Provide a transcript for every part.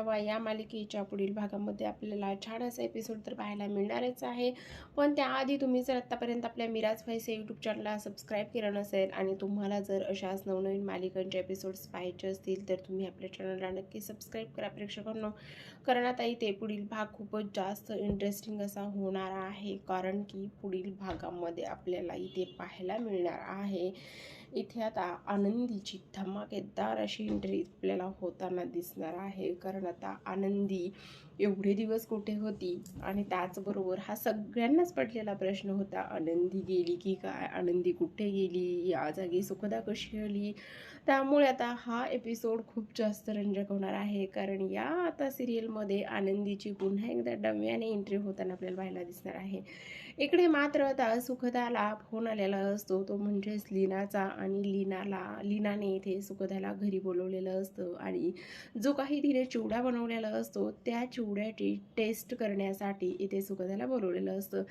तेव्हा या मालिकेच्या पुढील भागामध्ये आपल्याला छान असा एपिसोड तर पाहायला मिळणारच आहे. पण त्याआधी तुम्ही जर आत्तापर्यंत आपल्या मिराज फैसे यूट्यूब चॅनलला सबस्क्राईब केलं नसेल आणि तुम्हाला जर अशाच नवनवीन मालिकांचे एपिसोड्स पाहायचे असतील तर तुम्ही आपल्या चॅनलला नक्की सबस्क्राईब करा प्रेक्षकांना. कारण आता इथे पुढील भाग खूपच जास्त इंटरेस्टिंग असा होणार आहे. कारण की पुढील भागामध्ये आपल्याला इथे पाहायला मिळणार आहे. इथे आता आनंदीची धमाकेदार अशी एंट्री आपल्याला होताना दिसणार आहे. कारण आता आनंदी एवढे दिवस कुठे होती? आणि त्याचबरोबर हा सगळ्यांनाच पडलेला प्रश्न होता. आनंदी गेली की काय? आनंदी कुठे गेली? या जागी सुखदा कशी आली? त्यामुळे आता हा एपिसोड खूप जास्त रंजक होणार आहे. कारण या आता सिरियलमध्ये आनंदीची पुन्हा एकदा डव्याने एंट्री होताना आपल्याला पाहायला दिसणार आहे. इकडे मात्र आता सुखदाला फोन आलेला असतो. तो म्हणजेच लीनाचा आणि लीनाला लीनाने इथे सुखदाला घरी बोलवलेलं असतं. आणि जो काही तिने चिवडा बनवलेला असतो त्या चिवड्याची टेस्ट करण्यासाठी इथे सुखदाला बोलवलेलं असतं.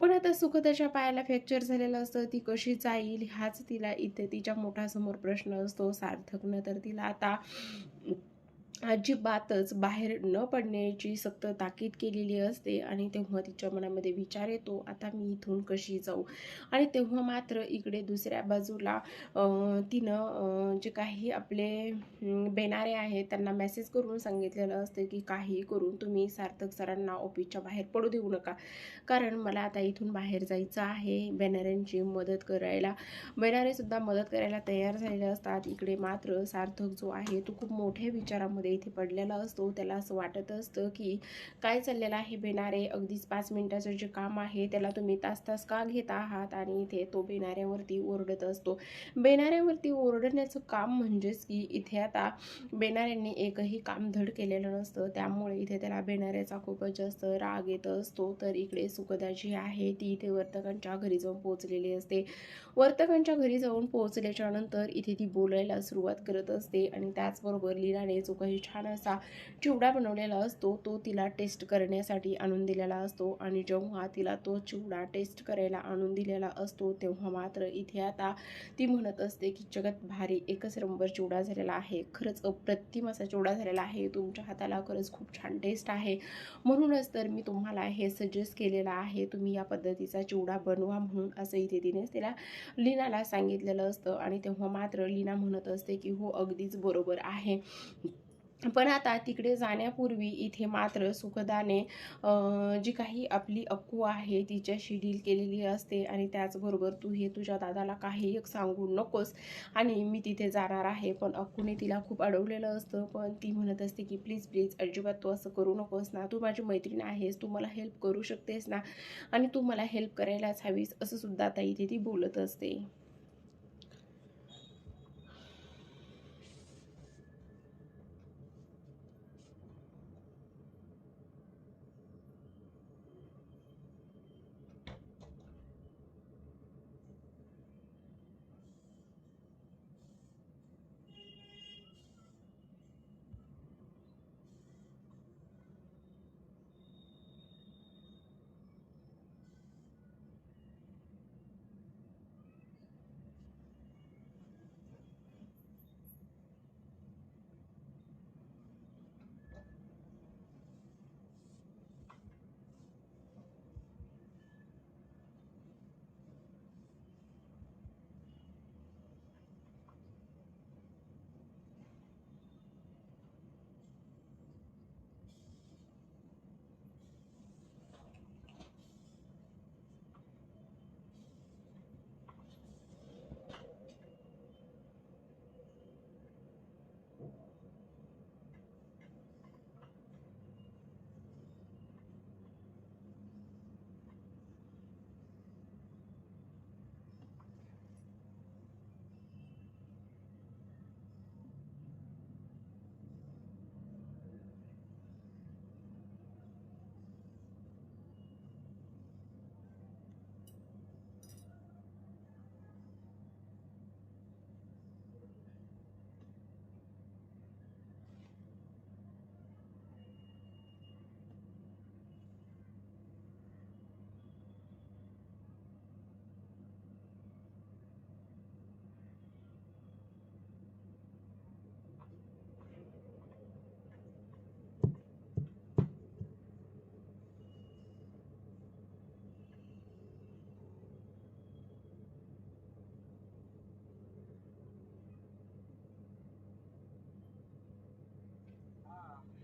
पण आता सुखदाच्या पायाला फ्रॅक्चर झालेलं असतं. ती कशी जाईल ह्याच तिला इथे तिच्या मोठासमोर प्रश्न असतो. सार्थकनं तर तिला आता अजिबातच बाहेर न पडण्याची सक्त ताकीद केलेली असते आणि तेव्हा तिच्या मनामध्ये विचार येतो आता मी इथून कशी जाऊ? आणि तेव्हा मात्र इकडे दुसऱ्या बाजूला तिनं जे काही आपले बेनारे आहेत त्यांना मेसेज करून सांगितलेलं असतं की काही करून तुम्ही सार्थक सरांना ऑफिसच्या बाहेर पडू देऊ नका. कारण मला आता इथून बाहेर जायचं आहे बेनाऱ्यांची मदत करायला. बेनारेसुद्धा मदत करायला तयार झालेले असतात. इकडे मात्र सार्थक जो आहे तो खूप मोठ्या विचारामध्ये मध्ये इथे पडलेला असतो. त्याला असं वाटत असतं की काय चाललेलं आहे बेनारे? अगदीच पाच मिनिटाचं जे काम आहे त्याला तुम्ही तास तास का घेत आहात? आणि इथे तो बेनाऱ्यावरती ओरडत असतो. बेनाऱ्यावरती ओरडण्याचं काम म्हणजेच की इथे आता बेनाऱ्यांनी एकही काम धड केलेलं नसतं. त्यामुळे इथे त्याला बेनाऱ्याचा खूपच जास्त राग येत असतो. तर इकडे सुखदा जी आहे. ती इथे वर्तकांच्या घरी जाऊन पोहोचलेली असते. वर्तकांच्या घरी जाऊन पोहोचल्याच्या नंतर इथे ती बोलायला सुरुवात करत असते. आणि त्याचबरोबर लीलाने जो काही छान असा चिवडा बनवलेला असतो तो तिला टेस्ट करण्यासाठी आणून दिलेला असतो आणि जेव्हा तिला तो चिवडा टेस्ट करायला आणून दिलेला असतो तेव्हा मात्र इथे आता ती म्हणत असते की जगत भारी एकच नंबर चिवडा झालेला आहे. खरंच अप्रतिम असा चिवडा झालेला आहे. तुमच्या हाताला खरंच खूप छान टेस्ट आहे. म्हणूनच तर मी तुम्हाला हे सजेस्ट केलेलं आहे. तुम्ही या पद्धतीचा चिवडा बनवा म्हणून असं इथे तिने तिला लीनाला सांगितलेलं असतं. आणि तेव्हा मात्र लीना म्हणत असते की हो अगदीच बरोबर आहे. पण आता तिकडे जाण्यापूर्वी इथे मात्र सुखदाने जी काही आपली अक्कू आहे तिच्याशी डील केलेली असते आणि त्याचबरोबर तू हे तुझ्या दादाला काही एक सांगू नकोस आणि मी तिथे जाणार आहे. पण अक्कूने तिला खूप अडवलेलं असतं. पण ती म्हणत असते की प्लीज प्लीज अजिबात तू असं करू नकोस ना. तू माझी मैत्रीण आहेस. तू मला हेल्प करू शकतेस ना. आणि तू मला हेल्प करायलाच हवीस. असं सुद्धा आता इथे ती बोलत असते.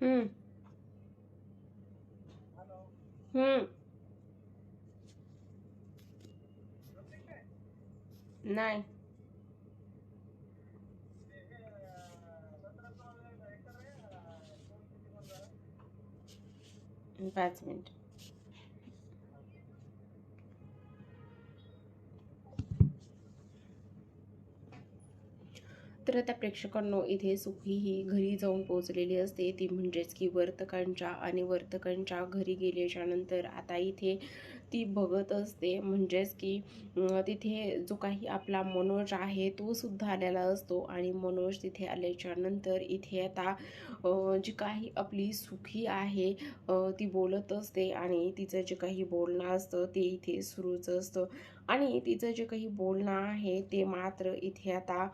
हम्म. हम्म. नाही पाच मिनिट तर त्या प्रेक्षकांनो इथे सुखी ही घरी जाऊन पोहोचलेली असते. ती म्हणजेच की वर्तकांच्या आणि वर्तकांच्या घरी गेल्याच्यानंतर आता इथे ती बघत असते. म्हणजेच की तिथे जो काही आपला मनोज आहे तो सुद्धा आलेला असतो. आणि मनोज तिथे आल्याच्यानंतर इथे आता जी काही आपली सुखी आहे ती बोलत असते. आणि तिचं जे काही बोलणं असतं ते इथे सुरूच असतं. आणि तिचं जे काही बोलणं आहे ते मात्र इथे आता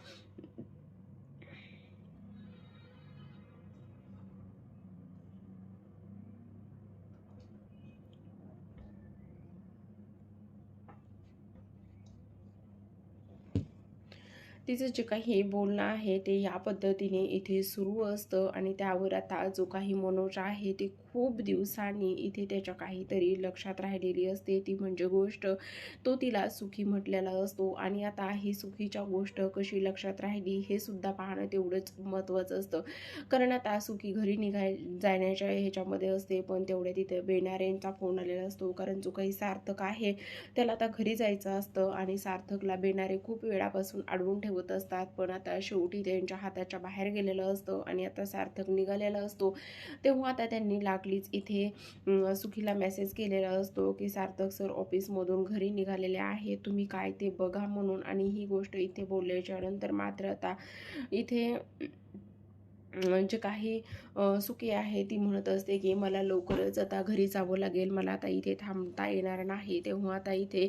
तिचं जे काही बोलणं आहे ते या पद्धतीने इथे सुरू असतं आणि त्यावर आता जो काही मनोज आहे ते खूप दिवसांनी इथे त्याच्या काहीतरी लक्षात राहिलेली असते. ती म्हणजे गोष्ट तो तिला सुखी म्हटलेला असतो. आणि आता ही सुखीच्या गोष्ट कशी लक्षात राहिली हे सुद्धा पाहणं तेवढंच महत्त्वाचं असतं. कारण आता सुखी घरी निघाय जाण्याच्या ह्याच्यामध्ये असते पण तेवढ्या तिथे बेनारेंचा फोन आलेला असतो. कारण जो काही सार्थक आहे त्याला आता घरी जायचं असतं. आणि सार्थकला बेनारे खूप वेळापासून अडवून ठेवत असतात. पण आता शेवटी त्यांच्या हाताच्या बाहेर गेलेलं असतं. आणि आता सार्थक निघालेला असतो. तेव्हा आता त्यांनी प्लीज इथे सुखीला मेसेज केलेला असतो की सार्थक सर ऑफिसमधून घरी निघालेले आहे तुम्ही काय ते बघा म्हणून. आणि ही गोष्ट इथे बोलल्याच्या नंतर मात्र आता इथे जे काही सुखी आहे ती म्हणत असते की मला लवकरच आता घरी जावं लागेल मला आता इथे थांबता येणार नाही. तेव्हा आता इथे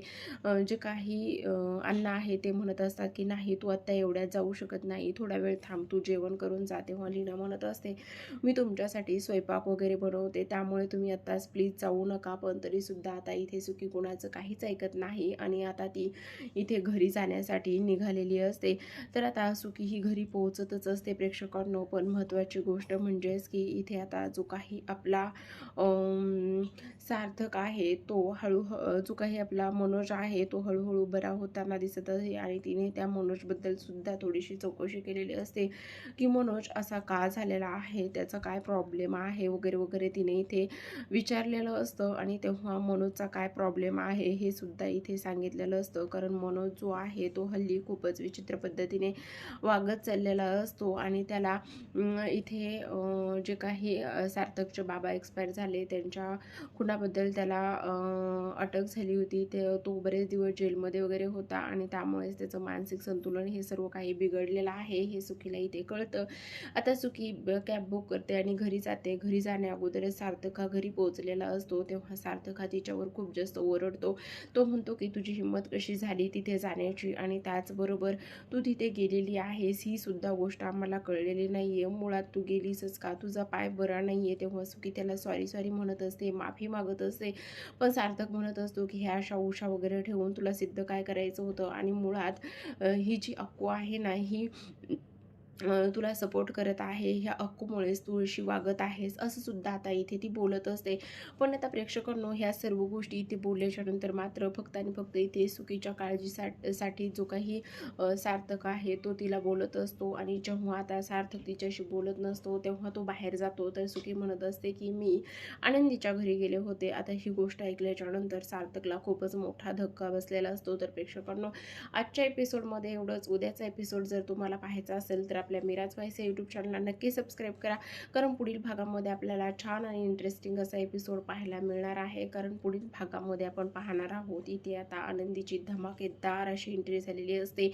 जे काही अण्णा आहे ते म्हणत असतात की नाही तू आत्ता एवढ्यात जाऊ शकत नाही थोडा वेळ थांब तू जेवण करून जा. तेव्हा लीना म्हणत असते मी तुमच्यासाठी स्वयंपाक वगैरे बनवते त्यामुळे तुम्ही आत्ताच प्लीज जाऊ नका पण तरीसुद्धा आता इथे सुखी कोणाचं काहीच ऐकत नाही आणि आता ती इथे घरी जाण्यासाठी निघालेली असते. तर आता सुखी ही घरी पोहोचतच असते प्रेक्षकांनो पण महत्त्वाची गोष्ट म्हणजेच की इथे आता जो काही आपला सार्थक आहे तो हळू जो काही आपला मनोज आहे तो हळूहळू बरा होताना दिसत आहे आणि तिने त्या मनोजबद्दल सुद्धा थोडीशी चौकशी केलेली असते की मनोज असा का झालेला आहे त्याचा काय प्रॉब्लेम आहे वगैरे वगैरे तिने इथे विचारलेलं असतं आणि तेव्हा मनोजचा काय प्रॉब्लेम आहे हे सुद्धा इथे सांगितलेलं असतं. कारण मनोज जो आहे तो हल्ली खूपच विचित्र पद्धतीने वागत चाललेला असतो आणि त्याला इथे जे काही सार्थकचे बाबा एक्सपायर झाले त्यांच्या खुनाबद्दल त्याला अटक झाली होती. ते तो बरेच दिवस जेलमध्ये वगैरे होता आणि त्यामुळेच त्याचं मानसिक संतुलन हे सर्व काही बिघडलेलं आहे हे सुखीला इथे कळतं. आता सुखी कॅब बुक करते आणि घरी जाते. घरी जाण्या अगोदरच सार्थक हा घरी पोहोचलेला असतो. तेव्हा सार्थक हा तिच्यावर खूप जास्त ओरडतो. तो म्हणतो की तुझी हिंमत कशी झाली तिथे जाण्याची? आणि त्याचबरोबर तू तिथे गेलेली आहेस ही सुद्धा गोष्ट आम्हाला कळलेली नाही आहे मुळात तू गेलीसच का? तुझा पाय बरा नाही आहे तेव्हा सुखी त्याला सॉरी सॉरी म्हणत असते माफी मागत असते. पण सार्थक म्हणत असतो की ह्या अशा उषा वगैरे ठेवून तुला सिद्ध काय करायचं होतं? आणि मुळात ही जी अक्कू आहे ना ही तुला सपोर्ट करत आहे ह्या अक्कूमुळेच तुळशी वागत आहेस असं सुद्धा आता इथे ती बोलत असते. पण आता प्रेक्षकांनो ह्या सर्व गोष्टी इथे बोलल्याच्या नंतर मात्र फक्त आणि फक्त इथे सुखीच्या काळजीसाठी जो काही सार्थक आहे तो तिला बोलत असतो. आणि जेव्हा आता सार्थक तिच्याशी बोलत नसतो तेव्हा तो बाहेर जातो. तर सुखी म्हणत असते की मी आनंदीच्या घरी गेले होते. आता ही गोष्ट ऐकल्याच्या नंतर सार्थकला खूपच मोठा धक्का बसलेला असतो. तर प्रेक्षकांनो आजच्या एपिसोडमध्ये एवढंच. उद्याचा एपिसोड जर तुम्हाला पाहायचा असेल तर आपल्या मिराज वाईस यूट्यूब चॅनलला नक्की सबस्क्राईब करा. कारण पुढील भागामध्ये आपल्याला छान आणि इंटरेस्टिंग असा एपिसोड पाहायला मिळणार आहे. कारण पुढील भागामध्ये आपण पाहणार आहोत. इथे आता आनंदीची धमाकेदार अशी एंट्री झालेली असते.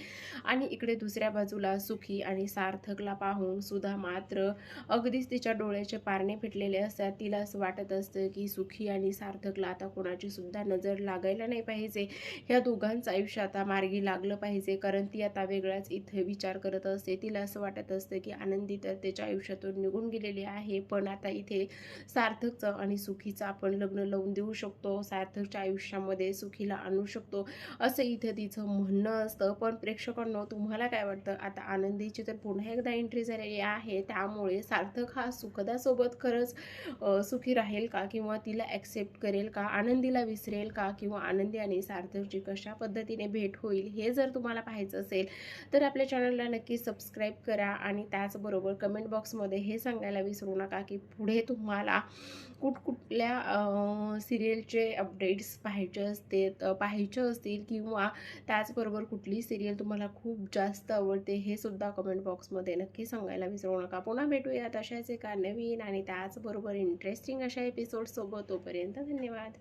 आणि इकडे दुसऱ्या बाजूला सुखी आणि सार्थकला पाहून सुद्धा मात्र अगदीच तिच्या डोळ्याचे पारणे फिटलेले असतात. तिला असं वाटत असतं की सुखी आणि सार्थकला आता कोणाची सुद्धा नजर लागायला नाही पाहिजे. ह्या दोघांचं आयुष्य आता मार्गी लागलं पाहिजे. कारण ती आता वेगळाच इथे विचार करत असते. तिला असं वाटत असतं की आनंदी तर त्याच्या आयुष्यातून निघून गेलेली आहे. पण आता इथे सार्थकचं आणि सुखीचं आपण लग्न लावून देऊ शकतो. सार्थकच्या आयुष्यामध्ये सुखीला आणू शकतो. असं इथे तिचं म्हणणं असतं. पण प्रेक्षकांनो तुम्हाला काय वाटतं? आता आनंदीची तर पुन्हा एकदा एंट्री झालेली आहे. त्यामुळे सार्थक हा सुखदासोबत खरंच सुखी राहील का? किंवा तिला ॲक्सेप्ट करेल का? आनंदीला विसरेल का? किंवा आनंदी आणि सार्थकची कशा पद्धतीने भेट होईल? हे जर तुम्हाला पाहायचं असेल तर आपल्या चॅनलला नक्की सबस्क्राईब करा आणि त्याचबरोबर कमेंट बॉक्समध्ये हे सांगायला विसरू नका की पुढे तुम्हाला कुठकुठल्या सिरियलचे अपडेट्स पाहायचे असते पाहायचे असतील किंवा त्याचबरोबर कुठली सिरियल तुम्हाला खूप जास्त आवडते हे सुद्धा कमेंट बॉक्समध्ये नक्की सांगायला विसरू नका. पुन्हा भेटूयात अशाच एका नवीन आणि त्याचबरोबर इंटरेस्टिंग अशा एपिसोडसोबत तोपर्यंत धन्यवाद.